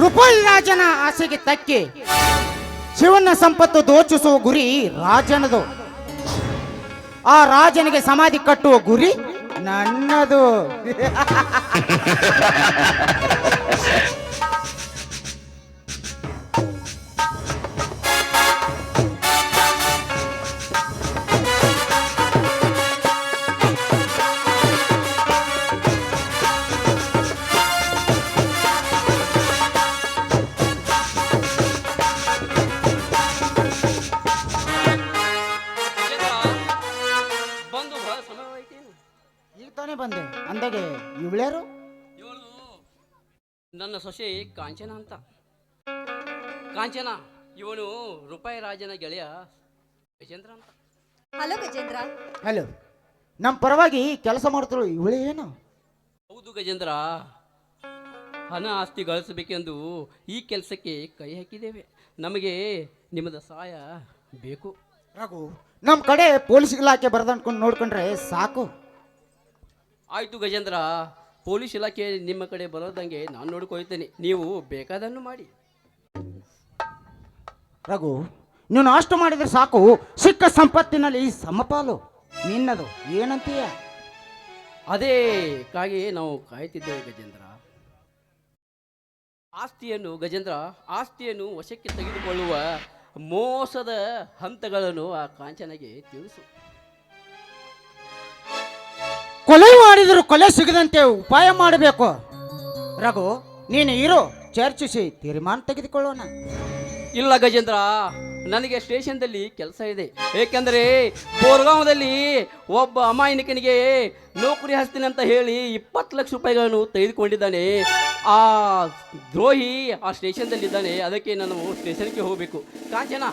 ರೂಪಾಯಿ ರಾಜನ ಆಸೆಗೆ ತಕ್ಕಿ ಶಿವನ ಸಂಪತ್ತು ದೋಚಿಸುವ ಗುರಿ ರಾಜನದು. ಆ ರಾಜನಿಗೆ ಸಮಾಧಿ ಕಟ್ಟುವ ಗುರಿ ನನ್ನದು. ನನ್ನ ಸೊಸೆ ಕಾಂಚನ ಅಂತ. ಕಾಂಚನ ಇವನು ರೂಪಾಯಿ ರಾಜನ ಗೆಳೆಯ ಗಜೇಂದ್ರ ಅಂತ. ಹಲೋ ಗಜೇಂದ್ರ. ಹಲೋ ನಮ್ಮ ಪರವಾಗಿ ಕೆಲಸ ಮಾಡ್ತಳು ಇವಳು ಏನು? ಹೌದು ಗಜೇಂದ್ರ ಹಣ ಆಸ್ತಿ ಗಳಿಸಬೇಕೆಂದು ಈ ಕೆಲಸಕ್ಕೆ ಕೈ ಹಾಕಿದ್ದೇವೆ. ನಮಗೆ ನಿಮ್ಮದ ಸಹಾಯ ಬೇಕು. ರಘು ನಮ್ಮ ಕಡೆ ಪೊಲೀಸ್ ಇಲಾಖೆ ಬರ್ದನ್ಕೊಂಡು ನೋಡ್ಕೊಂಡ್ರೆ ಸಾಕು. ಆಯಿತು ಗಜೇಂದ್ರ ಪೊಲೀಸ್ ಇಲಾಖೆ ನಿಮ್ಮ ಕಡೆ ಬರೋದಂಗೆ ನಾನು ನೋಡ್ಕೊಳ್ತೇನೆ. ನೀವು ಬೇಕಾದನ್ನು ಮಾಡಿ. ರಘು ನೀನು ಅಷ್ಟು ಮಾಡಿದ್ರೆ ಸಾಕು. ಸಿಕ್ಕ ಸಂಪತ್ತಿನಲ್ಲಿ ಸಮಪಾಲು. ನಿನ್ನದು ಏನಂತೀಯ? ಅದೇ ಕಾಗಿ ನಾವು ಕಾಯ್ತಿದ್ದೇವೆ ಗಜೇಂದ್ರ. ಆಸ್ತಿಯನ್ನು ಗಜೇಂದ್ರ ಆಸ್ತಿಯನ್ನು ವಶಕ್ಕೆ ತೆಗೆದುಕೊಳ್ಳುವ ಮೋಸದ ಹಂತಗಳನ್ನು ಆ ಕಾಂಚನಗೆ ತಿಳಿಸು. ಕೊಲೆ ಮಾಡಿದರೂ ಕೊಲೆ ಸಿಗದಂತೆ ಉಪಾಯ ಮಾಡಬೇಕು. ರಘು, ನೀನು ಇರು, ಚರ್ಚಿಸಿ, ತೀರ್ಮಾನ ತೆಗೆದುಕೊಳ್ಳೋಣ. ಇಲ್ಲ ಗಜೇಂದ್ರ, ನನಗೆ ಸ್ಟೇಷನ್ದಲ್ಲಿ ಕೆಲಸ ಇದೆ. ಏಕೆಂದರೆ ಬೋರ್ಗಾಂವದಲ್ಲಿ ಒಬ್ಬ ಅಮಾಯನಿಕನಿಗೆ ನೌಕರಿ ಹಸ್ತೀನಿ ಅಂತ ಹೇಳಿ ಇಪ್ಪತ್ತು ಲಕ್ಷ ರೂಪಾಯಿಗಳನ್ನು ತೆಗೆದುಕೊಂಡಿದ್ದಾನೆ. ಆ ದ್ರೋಹಿ ಆ ಸ್ಟೇಷನ್ದಲ್ಲಿದ್ದಾನೆ. ಅದಕ್ಕೆ ನಾನು ಸ್ಟೇಷನ್ಗೆ ಹೋಗಬೇಕು. ಕಾಂಚನ,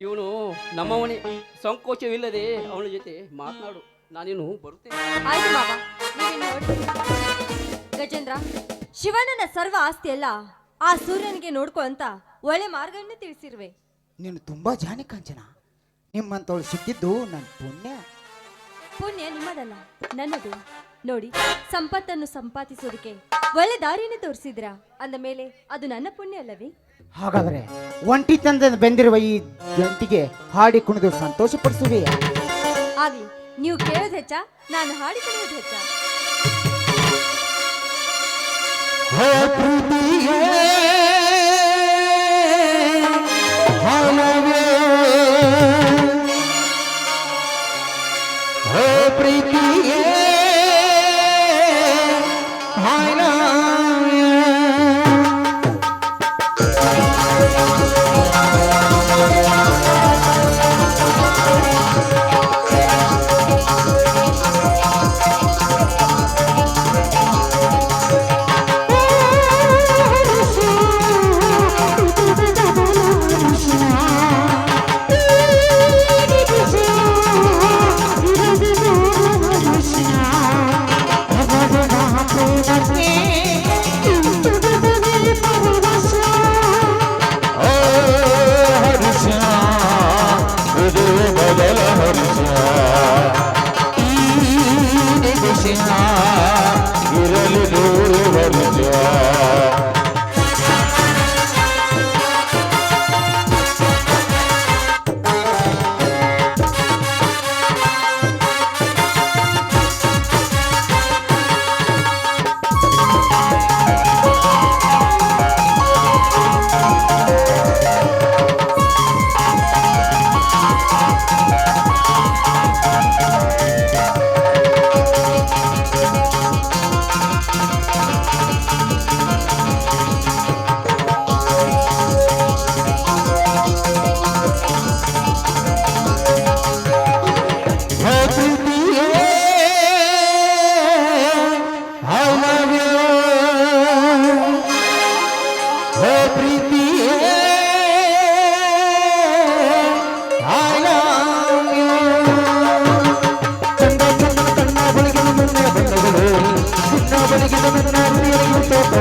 ಇವನು ನಮ್ಮವನೇ. ಸಂಕೋಚವಿಲ್ಲದೆ ಅವನ ಜೊತೆ ಮಾತನಾಡು. ನಾನೇನು ಬರುತ್ತೇನೆ? ಆಯ್ತು ಮಾವ ನೀವೇನು ಹೊರಡ್ತೀರಿ? ಗಜೇಂದ್ರ ಶಿವಣ್ಣನ ಸರ್ವ ಆಸ್ತಿ ಎಲ್ಲ ಆ ಸೂರ್ಯನಿಗೆ ನೋಡ್ಕೊ ಅಂತ ಒಳ್ಳೆ ಮಾರ್ಗವನ್ನು ತಿಳಿಸಿರುವೆ. ನೀನು ತುಂಬಾ ಜಾಣಿ ಕಾಂಚನ? ನಿಮ್ಮಂತವಳು ಸಿಕ್ಕಿದ್ದು ನನ್ನ ಪುಣ್ಯ. ಪುಣ್ಯ ನಿಮ್ಮದಲ್ಲ ನನ್ನದು. ನೋಡಿ ಸಂಪತ್ತನ್ನು ಸಂಪಾದಿಸೋದಕ್ಕೆ ಒಳ್ಳೆ ದಾರಿಯನ್ನು ತೋರಿಸಿದ್ರ ಅಂದ ಮೇಲೆ ಅದು ನನ್ನ ಪುಣ್ಯ ಅಲ್ಲವೇ? ಹಾಗಾದ್ರೆ ಒಂಟಿ ತಂದ ಬೆಂದಿರುವ ಈ ಜಂಟಿಗೆ ಹಾಡಿ ಕುಣಿದು ಸಂತೋಷ ಪಡಿಸುವೆಯಾ ಆಗ್ಲಿ ನೀವು ಕೇಳೋದು ಹೆಚ್ಚ ನಾನು ಹಾಡಿ ಕಳೆಯೋದು ಹೆಚ್ಚ. ಪ್ರೀತಿಯೇ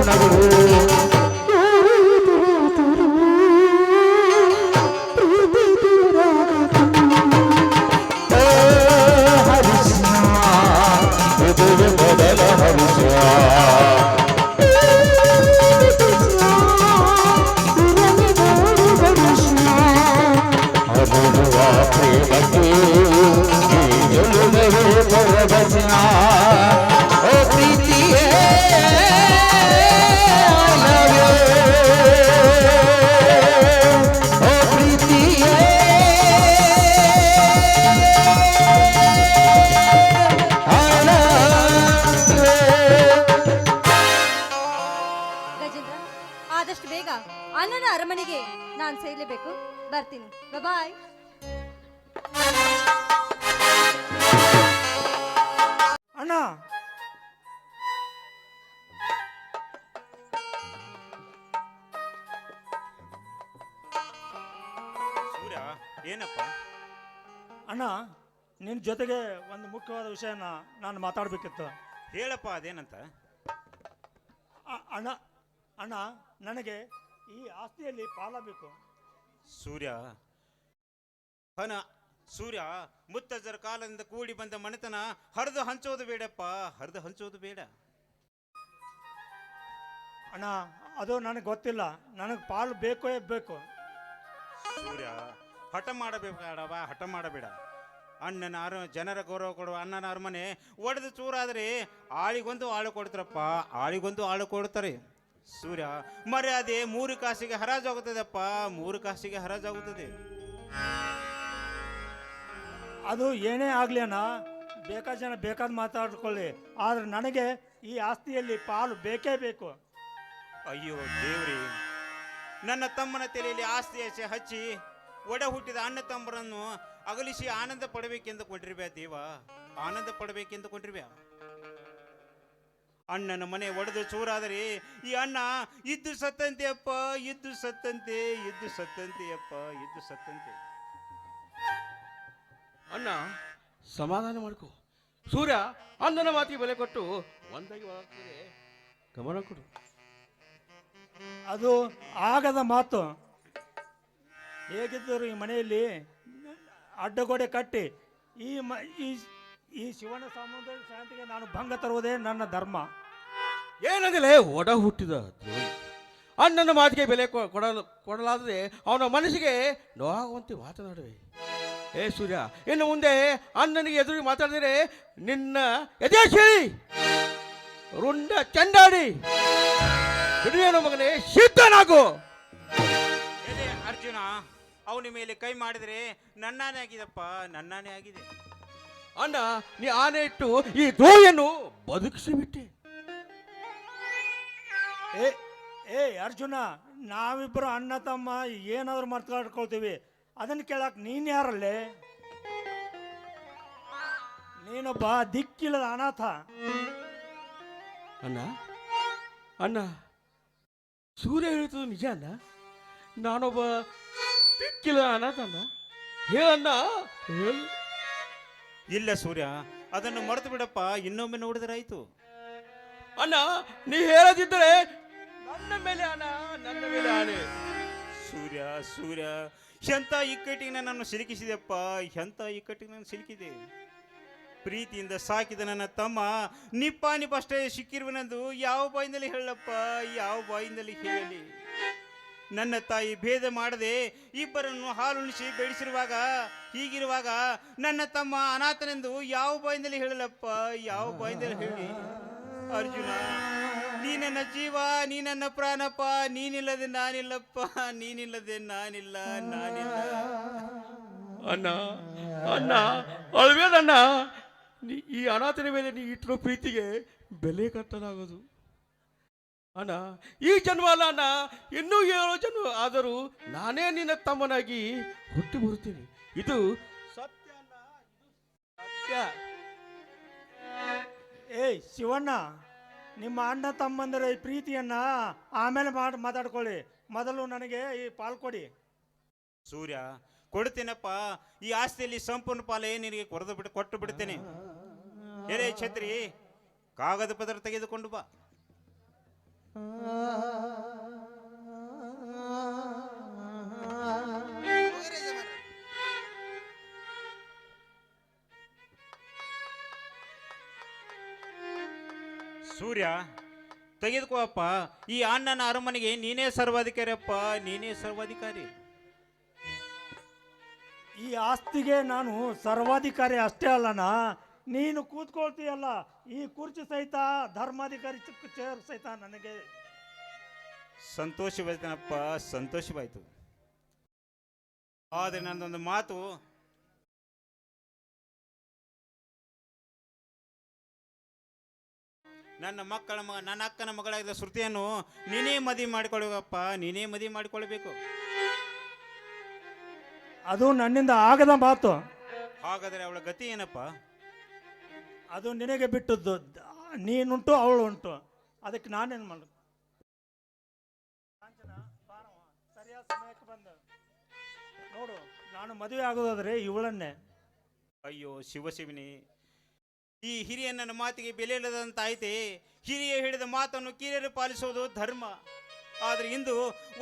নগর ಅಣ್ಣ ನಿನ್ನ ಜೊತೆಗೆ ಒಂದು ಮುಖ್ಯವಾದ ವಿಷಯನ ನಾನು ಮಾತಾಡಬೇಕಿತ್ತು. ಹೇಳಪ್ಪ ಅದೇನಂತ? ಅಣ್ಣ ಅಣ್ಣ ನನಗೆ ಈ ಆಸ್ತಿಯಲ್ಲಿ ಪಾಲ ಬೇಕು. ಸೂರ್ಯ ಅಣ್ಣ ಸೂರ್ಯ ಮುತ್ತಜ್ಜರ ಕಾಲದಿಂದ ಕೂಡಿ ಬಂದ ಮನೆತನ ಹರಿದು ಹಂಚೋದು ಬೇಡಪ್ಪ. ಹರಿದು ಹಂಚೋದು ಬೇಡ. ಅಣ್ಣ ಅದು ನನಗೆ ಗೊತ್ತಿಲ್ಲ. ನನಗೆ ಪಾಲು ಬೇಕೇ ಬೇಕು. ಸೂರ್ಯ ಹಠ ಮಾಡಬೇಕಡವ ಹಠ ಮಾಡಬೇಡ. ಅಣ್ಣನ ಅರ ಜನರ ಗೌರವ ಕೊಡುವ ಅಣ್ಣನ ಅರಮನೆ ಒಡೆದು ಚೂರಾದ್ರೆ ಆಳಿಗೊಂದು ಆಳು ಕೊಡ್ತಾರಪ್ಪ ಆಳಿಗೊಂದು ಆಳು ಕೊಡ್ತಾರೆ. ಸೂರ್ಯ ಮರ್ಯಾದೆ ಮೂರು ಕಾಸಿಗೆ ಹರಾಜಾಗುತ್ತದೆಪ್ಪ ಮೂರು ಕಾಸಿಗೆ ಹರಾಜಾಗುತ್ತದೆ. ಅದು ಏನೇ ಆಗಲಿ ಅಣ್ಣ ಬೇಕಾದ ಜನ ಬೇಕಾದ ಮಾತಾಡ್ಕೊಳ್ಳಿ ಆದ್ರೆ ನನಗೆ ಈ ಆಸ್ತಿಯಲ್ಲಿ ಪಾಲು ಬೇಕೇ ಬೇಕು. ಅಯ್ಯೋ ದೇವ್ರಿ ನನ್ನ ತಮ್ಮನ ತಲೆಯಲ್ಲಿ ಆಸ್ತಿ ಆಸೆ ಹಚ್ಚಿ ಒಡ ಹುಟ್ಟಿದ ಅಣ್ಣ ತಮ್ಮರನ್ನು ಅಗಲಿಸಿ ಆನಂದ ಪಡಬೇಕೆಂದು ಕೊಂಡಿರ್ಬ್ಯಾ ದೇವ. ಆನಂದ ಪಡಬೇಕೆಂದು ಕೊಟ್ಟಿರ್ಬ್ಯಾ ಅಣ್ಣನ ಮನೆ ಒಡೆದು ಚೂರಾದರೆ ಈ ಅಣ್ಣ ಇದ್ದು ಸತ್ತಂತೆ ಅಪ್ಪ ಇದ್ದು ಸತ್ತಂತೆ ಇದ್ದು ಸತ್ತಂತೆ ಅಪ್ಪ ಇದ್ದು ಸತ್ತಂತೆ. ಅಣ್ಣ ಸಮಾಧಾನ ಮಾಡ್ಕೋ. ಸೂರ್ಯ ಅಣ್ಣನ ಮಾತಿಗೆ ಬೆಲೆ ಕೊಟ್ಟು ಒಂದಾಗಿ ಒಳಗ್ತದೆ ಗಮನ ಕೊಡು. ಅದು ಆಗದ ಮಾತು. ಹೇಗಿದ್ದರು ಈ ಮನೆಯಲ್ಲಿ ಅಡ್ಡಗೋಡೆ ಕಟ್ಟಿ ಈ ಮ ಈ ಈ ಶಿವನ ಸಂಬಂಧ ಶಾಂತಿಗೆ ನಾನು ಭಂಗ ತರುವುದೇ ನನ್ನ ಧರ್ಮ. ಏನಂದ್ರೆ ಒಡ ಹುಟ್ಟಿದ ದ್ರೋಹಿ. ಅಣ್ಣನ ಮಾತಿಗೆ ಬೆಲೆ ಕೊ- ಕೊಡಲು ಕೊಡಲಾದರೆ ಅವನ ಮನಸ್ಸಿಗೆ ನೋವಾಗುವಂತೆ ಮಾತನಾಡುವೆ. ಏ ಸೂರ್ಯ ಇನ್ನು ಮುಂದೆ ಅಣ್ಣನಿಗೆ ಎದುರು ಮಾತಾಡಿದರೆ ನಿನ್ನ ಎದೆ ಹೇಳಿ ರುಂಡ ಚಂಡಾಡಿ ಹಿಡಿಯನು ಮಗನೇ ಸಿದ್ಧನಾಗು. ಎಲೆ ಅರ್ಜುನ ಅವನ ಮೇಲೆ ಕೈ ಮಾಡಿದರೆ ನನ್ನಾನೇ ಆಗಿದಪ್ಪ ನನ್ನಾನೇ ಆಗಿದೆ. ಅಣ್ಣ ನೀ ಆನೆ ಇಟ್ಟು ಈ ದ್ರೋಹಿಯನ್ನು ಬದುಕಿಸಿಬಿಟ್ಟೆ ಏ ಏ ಅರ್ಜುನ ನಾವಿಬ್ಬರು ಅಣ್ಣ ತಮ್ಮ ಏನಾದರೂ ಮಾತಾಡ್ಕೊಳ್ತೀವಿ ಅದನ್ನು ಕೇಳಕ್ ನೀನು ಯಾರಲ್ಲೇ? ನೀನೊಬ್ಬ ದಿಕ್ಕಿಲ್ಲದ ಅನಾಥ. ಅಣ್ಣ ಅಣ್ಣ ಸೂರ್ಯ ಹೇಳ್ತದ ನಿಜ ಅಲ್ಲ? ನಾನೊಬ್ಬ ದಿಕ್ಕಿಲ್ಲ ಅನಾಥಣ್ಣ ಹೇಳಣ್ಣ ಹೇಳು ಇಲ್ಲ ಸೂರ್ಯ ಅದನ್ನು ಮರೆತು ಬಿಡಪ್ಪ ಇನ್ನೊಮ್ಮೆ ನೋಡಿದರಾಯ್ತು. ಅಣ್ಣ ನೀ ಹೇಳದಿದ್ದರೆ ನನ್ನ ಮೇಲೆ ಅಣ್ಣ ನನ್ನ ಮೇಲೆ ಆಣೆ. ಸೂರ್ಯ ಸೂರ್ಯ ಎಂಥ ಇಕ್ಕಟ್ಟಿಗೆ ನನ್ನನ್ನು ಸಿಲುಕಿಸಿದೆಪ್ಪ ಎಂಥ ಇಕ್ಕಟ್ಟಿಗೆ ನಾನು ಸಿಲುಕಿದೆ. ಪ್ರೀತಿಯಿಂದ ಸಾಕಿದ ನನ್ನ ತಮ್ಮ ನಿಪ್ಪ ನಿಪ್ಪಷ್ಟೇ ಸಿಕ್ಕಿರುವನೆಂದು ಯಾವ ಬಾಯಿಂದಲೇ ಹೇಳಪ್ಪ ಯಾವ ಬಾಯಿಂದಲೇ ಹೇಳಲಿ. ನನ್ನ ತಾಯಿ ಭೇದ ಮಾಡದೆ ಇಬ್ಬರನ್ನು ಹಾಲುಣಿಸಿ ಬೆಳೆಸಿರುವಾಗ ಹೀಗಿರುವಾಗ ನನ್ನ ತಮ್ಮ ಅನಾಥನೆಂದು ಯಾವ ಬಾಯಿಂದಲೇ ಹೇಳಲಪ್ಪ, ಯಾವ ಬಾಯಿಂದಲೇ ಹೇಳಿ. ಅರ್ಜುನ, ನೀ ನನ್ನ ಜೀವ, ನೀ ನನ್ನ ಪ್ರಾಣಪ್ಪ, ನೀನಿಲ್ಲದೆ ನಾನಿಲ್ಲಪ್ಪ, ನೀನಿಲ್ಲದೆ ನಾನಿಲ್ಲ ನಾನಿಲ್ಲ. ಅಣ್ಣ ಅಣ್ಣ ಅಳ್ವೇದಣ್ಣ ಈ ಅನಾಥನ ಮೇಲೆ ನೀ ಇಟ್ಟಿರೋ ಪ್ರೀತಿಗೆ ಬೆಲೆ ಕಟ್ಟಲಾಗದು. ಅಣ್ಣ ಈ ಜನ್ಮ ಅಲ್ಲ ಅಣ್ಣ ಇನ್ನೂ ಏಳು ಜನ್ಮ ಆದರೂ ನಾನೇ ನಿನ್ನ ತಮ್ಮನಾಗಿ ಹುಟ್ಟಿ ಬರುತ್ತೇನೆ. ಇದು ಸತ್ಯ ಅಣ್ಣ ಇದು ಸತ್ಯ. ಏಯ್ ಶಿವಣ್ಣ ನಿಮ್ಮ ಅಣ್ಣ ತಮ್ಮಂದರ ಈ ಪ್ರೀತಿಯನ್ನ ಆಮೇಲೆ ಮಾಡಿ ಮಾತಾಡ್ಕೊಳ್ಳಿ. ಮೊದಲು ನನಗೆ ಈ ಪಾಲ್ ಕೊಡಿ. ಸೂರ್ಯ ಕೊಡ್ತೇನಪ್ಪ. ಈ ಆಸ್ತಿಯಲ್ಲಿ ಸಂಪೂರ್ಣ ಪಾಲೇ ನಿನಗೆ ಕೊರೆದು ಬಿಟ್ಟು ಕೊಟ್ಟು ಬಿಡ್ತೇನೆ. ಏರೇ ಛತ್ರಿ ಕಾಗದ ಪತ್ರ ತೆಗೆದುಕೊಂಡು ಬಾ. ಸೂರ್ಯ, ತೆಗೆದುಕೋಪ್ಪ, ಈ ಅಣ್ಣನ ಅರಮನೆಗೆ ನೀನೇ ಸರ್ವಾಧಿಕಾರಿಯಪ್ಪ, ನೀನೇ ಸರ್ವಾಧಿಕಾರಿ. ಈ ಆಸ್ತಿಗೆ ನಾನು ಸರ್ವಾಧಿಕಾರಿ ಅಷ್ಟೇ ಅಲ್ಲನ ನೀನು ಕೂತ್ಕೊಳ್ತೀಯಲ್ಲ ಈ ಕುರ್ಚಿ ಸಹಿತ ಧರ್ಮಾಧಿಕಾರಿ ಚಿಕ್ಕ ಚೇರ್ ಸಹಿತ ನನಗೆ. ಸಂತೋಷವಾಯ್ತನಪ್ಪ ಸಂತೋಷವಾಯ್ತು. ಆದರೆ ನನ್ನೊಂದು ಮಾತು ನನ್ನ ಮಕ್ಕಳ ಮಗ ನನ್ನ ಅಕ್ಕನ ಮಗಳಾಗಿದ್ದ ಶ್ರುತಿಯನ್ನು ನೀನೇ ಮದಿ ಮಾಡಿಕೊಳ್ಬೇಕಪ್ಪ ನೀನೇ ಮದಿ ಮಾಡಿಕೊಳ್ಬೇಕು ಅದು ನನ್ನಿಂದ ಆಗದ ಮಾತು. ಹಾಗಾದರೆ ಅವಳ ಗತಿ ಏನಪ್ಪ? ಅದು ನಿನಗೆ ಬಿಟ್ಟದ್ದು. ನೀನುಂಟು ಅವಳು ಉಂಟು ಅದಕ್ಕೆ ನಾನೇನು ಮಾಡ ಸರಿಯಾದ ಸಮಯಕ್ಕೆ ಬಂದ. ನೋಡು, ನಾನು ಮದುವೆ ಆಗೋದಾದ್ರೆ ಇವಳನ್ನೇ. ಅಯ್ಯೋ, ಶಿವಶಿವನಿ, ಈ ಹಿರಿಯ ನನ್ನ ಮಾತಿಗೆ ಬೆಲೆ ಇಲ್ಲದಂತಾಯ್ತೆ. ಹಿರಿಯ ಹಿಡಿದ ಮಾತನ್ನು ಕಿರಿಯರು ಪಾಲಿಸೋದು ಧರ್ಮ. ಆದರೆ ಇಂದು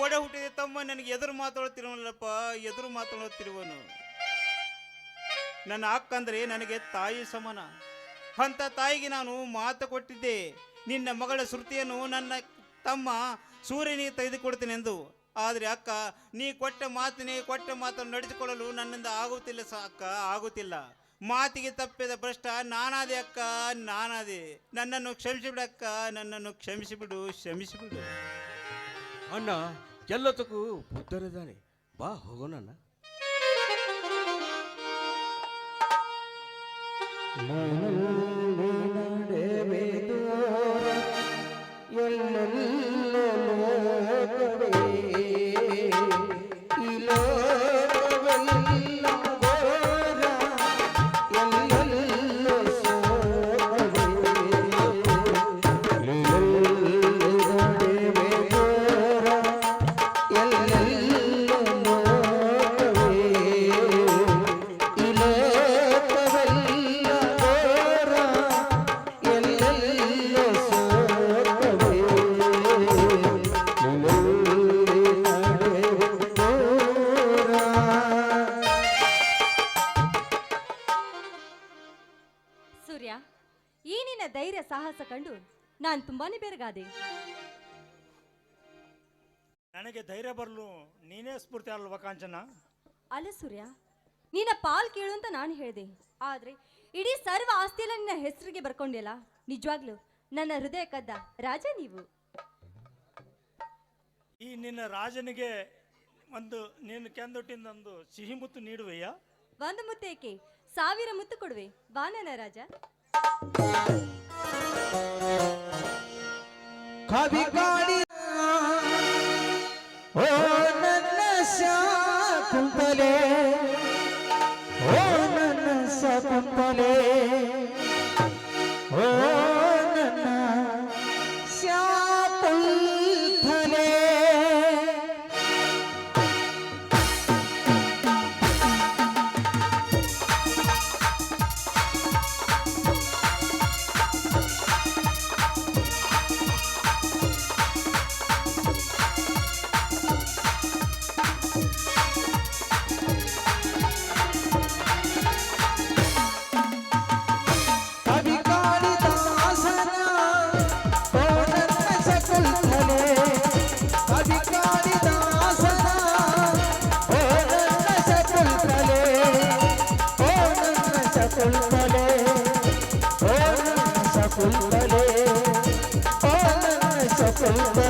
ಒಡ ಹುಟ್ಟಿದ ತಮ್ಮ ನನಗೆ ಎದುರು ಮಾತಾಡುತ್ತಿರುವಲ್ಲಪ್ಪ ಎದುರು ಮಾತಾಡುತ್ತಿರುವನು ನನ್ನ ಅಕ್ಕಂದ್ರೆ ನನಗೆ ತಾಯಿ ಸಮಾನ. ಅಂತ ತಾಯಿಗೆ ನಾನು ಮಾತು ಕೊಟ್ಟಿದ್ದೆ. ನಿನ್ನ ಮಗಳ ಶ್ರುತಿಯನ್ನು ನನ್ನ ತಮ್ಮ ಸೂರ್ಯನಿಗೆ ತೆಗೆದುಕೊಡ್ತೇನೆಂದು ಆದರೆ ಅಕ್ಕ, ನೀ ಕೊಟ್ಟ ಮಾತಿನೇ, ಕೊಟ್ಟ ಮಾತನ್ನು ನಡೆದುಕೊಳ್ಳಲು ನನ್ನಿಂದ ಆಗುತ್ತಿಲ್ಲ ಸ ಅಕ್ಕ, ಆಗುತ್ತಿಲ್ಲ. ಮಾತಿಗೆ ತಪ್ಪಿದ ಭ್ರಷ್ಟ ನಾನಾದೆ ಅಕ್ಕ, ನಾನಾದೆ. ನನ್ನನ್ನು ಕ್ಷಮಿಸಿಬಿಡು ಅಕ್ಕ, ನನ್ನನ್ನು ಕ್ಷಮಿಸಿಬಿಡು ಕ್ಷಮಿಸಿಬಿಡು. ಅಣ್ಣ ಎಲ್ಲದಕ್ಕೂ ಬುದ್ಧರಿದ್ದಾನೆ ಬಾ ಹೋಗೋಣ ಅಣ್ಣ ಸೂರ್ಯ ಈ ನಿನ್ನ ಧೈರ್ಯ ಸಾಹಸ ಕಂಡು ನಾನು ತುಂಬಾನೇ ಬೆರಗಾದೆ. ನನಗೆ ಧೈರ್ಯ ಬರಲು ನೀನೇ ಸ್ಫೂರ್ತಿ ಅಲ್ವಾ ಕಾಂಚನ? ಅಲ್ಲ ಸೂರ್ಯ ನಿನ್ನ ಪಾಲ್ ಕೇಳು ಅಂತ ನಾನು ಹೇಳಿದೆ. ಆದ್ರೆ ಇಡೀ ಸರ್ವ ಆಸ್ತಿಯೆಲ್ಲ ನಿನ್ನ ಹೆಸರಿಗೆ ಬರ್ಕೊಂಡಿಲ್ಲ ನಿಜವಾಗ್ಲೂ ನನ್ನ ಹೃದಯ ಕದ್ದ ರಾಜ ನೀವು. ಈ ನಿನ್ನ ರಾಜನಿಗೆ ಒಂದು ನೀನು ಕೆಂದೊಟ್ಟಿಂದ ಒಂದು ಸಿಹಿ ಮುತ್ತು ನೀಡುವೆಯಾ? ಒಂದು ಮುತ್ತು ಏಕೆ ಸಾವಿರ ಮುತ್ತು ಕೊಡುವೆ. ಬಾ ನನ್ನ ರಾಜ. ಕವಿ ಕಾಡಿದ ಓ ನನ್ನ ಶಾಕುಂತಲೆ. ಓ ನನ್ನ ಶಕುಂತಲೆ. ನನ್ನ